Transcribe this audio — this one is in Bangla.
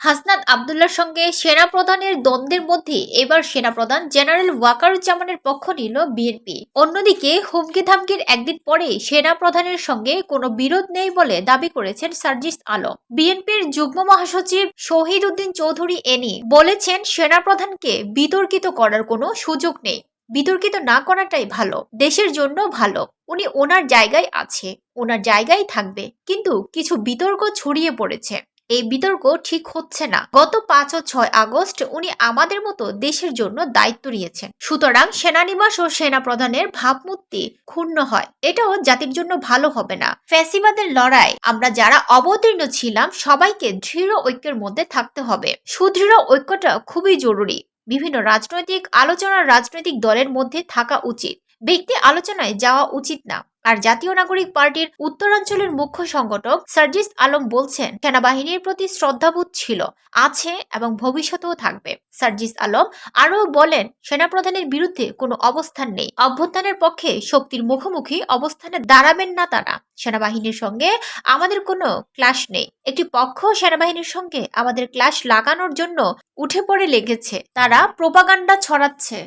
হাসনাত আবদুল্লার সঙ্গে সেনাপ্রধানের দ্বন্দ্বের মধ্যে এবার সেনাপ্রধান জেনারেল ওয়াকারুজ্জামানের পক্ষ নিল বিএনপি। অন্যদিকে হুমকি ধামকির একদিন পরে সেনাপ্রধানের সঙ্গে কোনো বিরোধ নেই বলে দাবি করেছেন সার্জিস আলম। বিএনপির যুগ্ম মহাসচিব শহীদ উদ্দিন চৌধুরী এনি বলেছেন, সেনাপ্রধানকে বিতর্কিত করার কোনো সুযোগ নেই। বিতর্কিত না করাটাই ভালো, দেশের জন্য ভালো। উনি ওনার জায়গায় আছে, ওনার জায়গায় থাকবে। কিন্তু কিছু বিতর্ক ছড়িয়ে পড়েছে। এই বিতর্ক ঠিক হচ্ছে না। গত পাঁচ ও ছয় আগস্ট উনি আমাদের মতো দেশের জন্য দায়িত্ব নিয়েছেন। সুতরাং সেনানিবাস ও সেনা প্রধানের ভাবমূর্তি ক্ষুণ্ণ হয়। এটাও জাতির জন্য ভালো হবে না। ফ্যাসিবাদের লড়াই, আমরা যারা অবতীর্ণ ছিলাম, সবাইকে দৃঢ় ঐক্যের মধ্যে থাকতে হবে। সুদৃঢ় ঐক্যটা খুবই জরুরি। বিভিন্ন রাজনৈতিক আলোচনা রাজনৈতিক দলের মধ্যে থাকা উচিত। ব্যক্তি আলোচনায় যাওয়া উচিত না। আর জাতীয় নাগরিক পার্টির উত্তরাঞ্চলের মুখ্য সংগঠক সার্জিস আলম বলছেন, সেনাবাহিনীর প্রতি শ্রদ্ধাবোধ ছিল, আছে এবং ভবিষ্যতেও থাকবে। সার্জিস আলম আরও বলেন, সেনাপ্রধানের বিরুদ্ধে কোনো অবস্থান নেই। অভ্যুত্থানের পক্ষে শক্তির মুখোমুখি অবস্থানে দাঁড়াবেন না তারা। সেনাবাহিনীর সঙ্গে আমাদের কোনো ক্লাশ নেই। একটি পক্ষ সেনাবাহিনীর সঙ্গে আমাদের ক্লাশ লাগানোর জন্য উঠে পড়ে লেগেছে। তারা প্রোপাগান্ডা ছড়াচ্ছে।